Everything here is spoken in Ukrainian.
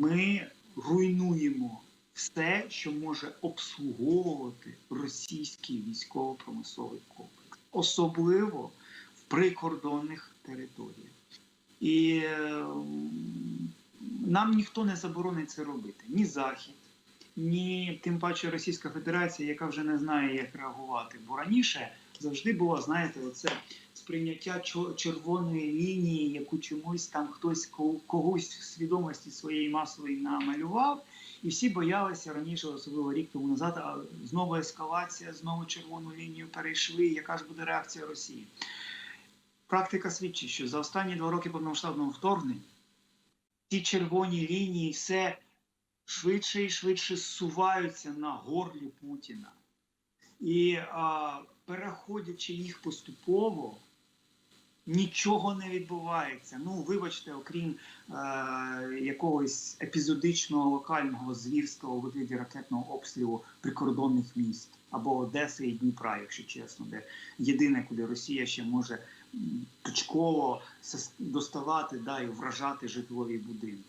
ми руйнуємо все, що може обслуговувати російський військово-промисловий комплекс, особливо в прикордонних територіях. І е, нам ніхто не заборонить це робити. Ні Захід, ні тим паче Російська Федерація, яка вже не знає, як реагувати. Бо раніше завжди було, знаєте, оце сприйняття червоної лінії, яку чомусь там хтось когось в свідомості своєї масової намалював. І всі боялися раніше, особливо рік тому назад, а знову ескалація, знову червону лінію перейшли. Яка ж буде реакція Росії? Практика свідчить, що за останні два роки повномасштабного вторгнення ці червоні лінії все швидше і швидше зсуваються на горлі Путіна. І а, переходячи їх поступово, нічого не відбувається. Ну, вибачте, окрім е, якогось епізодичного локального звірства у вигляді ракетного обстрілу прикордонних міст або Одеси і Дніпра, якщо чесно, де єдине, куди Росія ще може точково доставати да, і вражати житлові будинки.